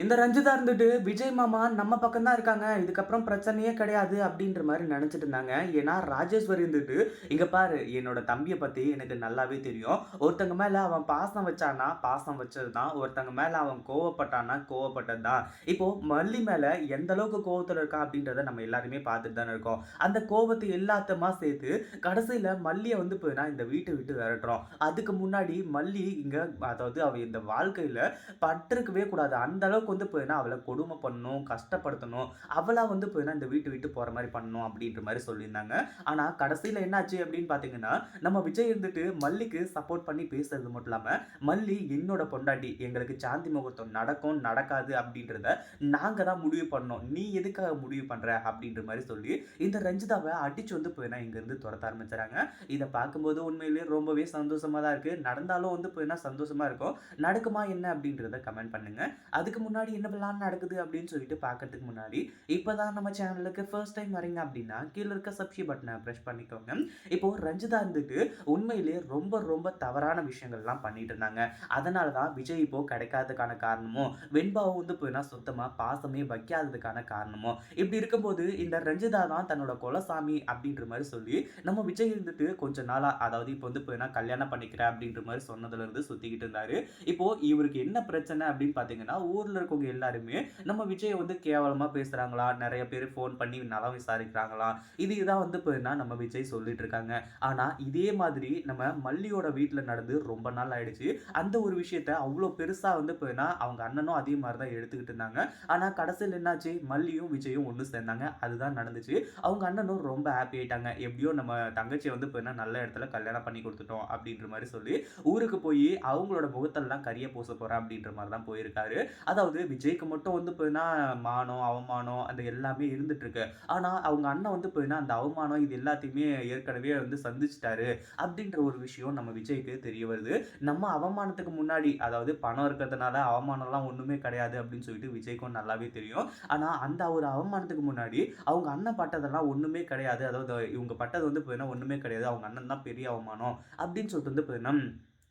இந்த ரஞ்சிதா இருந்துட்டு, விஜய் மாமா நம்ம பக்கம் தான் இருக்காங்க. இதுக்கப்புறம் பிரச்சனையே கிடையாது அப்படின்ற மாதிரி நினச்சிட்டு இருந்தாங்க. ஏன்னா, ராஜேஸ்வரி இருந்துட்டு, இங்கே பாரு என்னோட தம்பியை பற்றி எனக்கு நல்லாவே தெரியும். ஒருத்தங்க மேலே அவன் பாசம் வச்சான்னா, பாசம் வச்சது தான். ஒருத்தங்க மேலே அவன் கோவப்பட்டான்னா, கோவப்பட்டது தான். இப்போது மல்லி மேலே எந்த அளவுக்கு கோவத்தில் இருக்கான் அப்படின்றத நம்ம எல்லாருமே பார்த்துட்டு தானே இருக்கோம். அந்த கோவத்தை எல்லாத்தமாக சேர்த்து, கடைசியில் மல்லியை வந்து பார்த்தீங்கன்னா, இந்த வீட்டை விட்டு விரட்டுறோம். அதுக்கு முன்னாடி மல்லி இங்கே அதாவது அவள் இந்த வாழ்க்கையில் பட்டிருக்கவே கூடாது. அந்த அளவுக்கு அவளுக்கு வந்து போயினா அவளை கொடுமை பண்ணணும் கஷ்டப்படுத்தணும். அவளா வந்து போயினா இந்த வீட்டு விட்டு போகிற மாதிரி பண்ணணும் அப்படின்ற மாதிரி சொல்லியிருந்தாங்க. ஆனால் கடைசியில் என்னாச்சு அப்படின்னு பார்த்தீங்கன்னா நம்ம விஜய் இருந்துட்டு மல்லிக்கு சப்போர்ட் பண்ணி பேசுறது மட்டும் இல்லாமல் மல்லி என்னோட பொண்டாட்டி எங்களுக்கு சாந்தி முகூர்த்தம் நடக்கும் நடக்காது அப்படின்றத நாங்கள் தான் முடிவு பண்ணோம். நீ எதுக்காக முடிவு பண்ணுற அப்படின்ற மாதிரி சொல்லி இந்த ரஞ்சிதாவை அடிச்சு வந்து போயினா இங்கேருந்து துரத்த ஆரம்பிச்சுறாங்க இதை பார்க்கும்போது உண்மையிலேயே ரொம்பவே சந்தோஷமாக தான் இருக்குது நடந்தாலும் வந்து போயினா சந்தோஷமாக இருக்கும். நடக்குமா என்ன அப்படின்றத கமெண்ட் பண்ணுங்க. அதுக்கு முன்னாடி முன்னாடி என்ன பிளான் நடக்குது அப்படின்னு சொல்லிட்டு பார்க்கறதுக்கு முன்னாடி இப்போ தான் நம்ம சேனலுக்கு ஃபர்ஸ்ட் டைம் வரீங்க அப்படின்னா கீழே இருக்க சப்ஷி பட்டனை ப்ரெஷ் பண்ணிக்கோங்க. இப்போ ரஞ்சிதா இருந்துட்டு உண்மையிலேயே ரொம்ப ரொம்ப தவறான விஷயங்கள்லாம் பண்ணிட்டு இருந்தாங்க. அதனால தான் விஜய் இப்போ கிடைக்காததுக்கான காரணமும் வெண்பாவும் வந்து போயினா சுத்தமாக பாசமே வைக்காததுக்கான காரணமும் இப்படி இருக்கும்போது இந்த ரஞ்சிதா தான் தன்னோட குலசாமி அப்படின்ற மாதிரி சொல்லி நம்ம விஜய் இருந்துட்டு கொஞ்ச நாளாக அதாவது இப்போ வந்து போயினா கல்யாணம் பண்ணிக்கிறேன் அப்படின்ற மாதிரி சொன்னதுலேருந்து சுற்றிக்கிட்டு இருந்தாரு. இப்போ இவருக்கு என்ன பிரச்சனை அப்படின்னு பார்த்தீங்கன்னா ஊரில் இருக்கவங்க எல்லாருமே நம்ம விஜயை வந்து கேவலமாக பேசுகிறாங்களா நிறைய பேர் ஃபோன் பண்ணி நலம் விசாரிக்கிறாங்களா? இது இதான் வந்து போயின்னா நம்ம விஜய் சொல்லிட்டு இருக்காங்க ஆனால் இதே மாதிரி நம்ம மல்லியோட வீட்டில் நடந்து ரொம்ப நாள் ஆயிடுச்சு. அந்த ஒரு விஷயத்த அவ்வளோ பெருசாக வந்து போயின்னா அவங்க அண்ணனும் அதே மாதிரி தான் எடுத்துக்கிட்டு இருந்தாங்க. ஆனால் கடைசியில் என்னாச்சு? மல்லியும் விஜயும் ஒன்று சேர்ந்தாங்க. அதுதான் நடந்துச்சு. அவங்க அண்ணனும் ரொம்ப ஹாப்பி ஆயிட்டாங்க. எப்படியோ நம்ம தங்கச்சியை வந்து போயின்னா நல்ல இடத்துல கல்யாணம் பண்ணி கொடுத்துட்டோம் அப்படின்ற மாதிரி சொல்லி ஊருக்கு போய் அவங்களோட முகத்தெல்லாம் கரிய பூச போகிறேன் அப்படின்ற மாதிரி தான் போயிருக்காரு. அதாவது போது விஜய்க்கு மட்டும் வந்து போயின்னா மானம் அவமானம் அந்த எல்லாமே இருந்துட்டுருக்கு. ஆனால் அவங்க அண்ணன் வந்து போயின்னா அந்த அவமானம் இது எல்லாத்தையுமே ஏற்கனவே வந்து சந்திச்சிட்டாரு அப்படின்ற ஒரு விஷயம் நம்ம விஜய்க்கு தெரிய வருது. நம்ம அவமானத்துக்கு முன்னாடி அதாவது பணம் இருக்கிறதுனால அவமானம்லாம் ஒன்றுமே கிடையாது அப்படின்னு சொல்லிட்டு விஜய்க்கும் நல்லாவே தெரியும். ஆனால் அந்த ஒரு அவமானத்துக்கு முன்னாடி அவங்க அண்ணன் பட்டதெல்லாம் ஒன்றுமே கிடையாது. அதாவது இவங்க பட்டது வந்து போயின்னா ஒன்றுமே கிடையாது. அவங்க அண்ணன் தான் பெரிய அவமானம் அப்படின்னு சொல்லிட்டு வந்து போயின்னா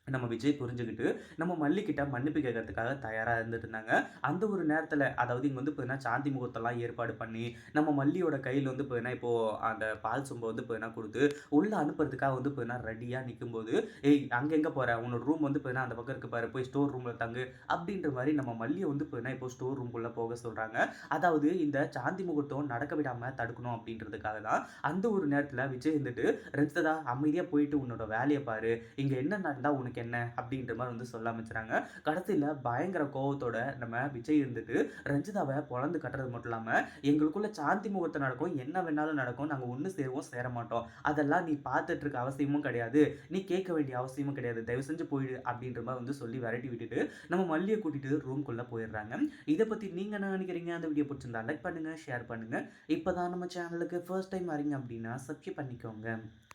நம்ம விஜய் புரிஞ்சுக்கிட்டு நம்ம மல்லிக்கிட்ட மன்னிப்பு கேட்கறதுக்காக தயாராக இருந்துட்டு இருந்தாங்க அந்த ஒரு நேரத்தில் அதாவது இங்கே வந்து பார்த்தீங்கன்னா சாந்தி முகூர்த்தம்லாம் ஏற்பாடு பண்ணி நம்ம மல்லியோட கையில் வந்து பார்த்தீங்கன்னா இப்போது அந்த பால் சொம்பை வந்து பார்த்தீங்கன்னா கொடுத்து உள்ளே அனுப்புறதுக்காக வந்து பார்த்தீங்கன்னா ரெடியாக நிற்கும்போது ஏய் அங்கே எங்கே போகிற உன்னோட ரூம் வந்து பார்த்தீங்கன்னா அந்த பக்கம் பாரு போய் ஸ்டோர் ரூமில் தங்கு. அப்படின்ற மாதிரி நம்ம மல்லியை வந்து பார்த்தீங்கன்னா இப்போ ஸ்டோர் ரூம்குள்ளே போக சொல்கிறாங்க அதாவது இந்த சாந்தி முகூர்த்தம் நடக்க விடாமல் தடுக்கணும் அப்படின்றதுக்காக தான் அந்த ஒரு நேரத்தில் விஜய் இருந்துட்டு ரஞ்சிதா அமைதியாக போயிட்டு உன்னோட வேலையை பாரு. இங்கே என்ன நடந்தால் உனக்கு உனக்கு என்ன அப்படின்ற மாதிரி வந்து சொல்ல ஆரம்பிச்சுறாங்க. கடைசியில் பயங்கர கோவத்தோட நம்ம விஜய் இருந்துட்டு ரஞ்சிதாவை பொழந்து கட்டுறது மட்டும் இல்லாமல் எங்களுக்குள்ள சாந்தி முகூர்த்தம் நடக்கும் என்ன வேணாலும் நடக்கும் நாங்கள் ஒன்று சேருவோம் சேர மாட்டோம். அதெல்லாம் நீ பார்த்துட்டு இருக்க அவசியமும் கிடையாது. நீ கேட்க வேண்டிய அவசியமும் கிடையாது. தயவு செஞ்சு போயிடு அப்படின்ற மாதிரி வந்து சொல்லி விரட்டி விட்டுட்டு நம்ம மல்லியை கூட்டிட்டு ரூம்குள்ளே போயிடுறாங்க. இதை பற்றி நீங்கள் என்ன நினைக்கிறீங்க? அந்த வீடியோ பிடிச்சிருந்தா லைக் பண்ணுங்கள் ஷேர் பண்ணுங்கள் இப்போ தான் நம்ம சேனலுக்கு ஃபர்ஸ்ட் டைம் வரீங்க அப்படின்னா சப்ஸ்கிரைப் பண்ணிக்கோங்க.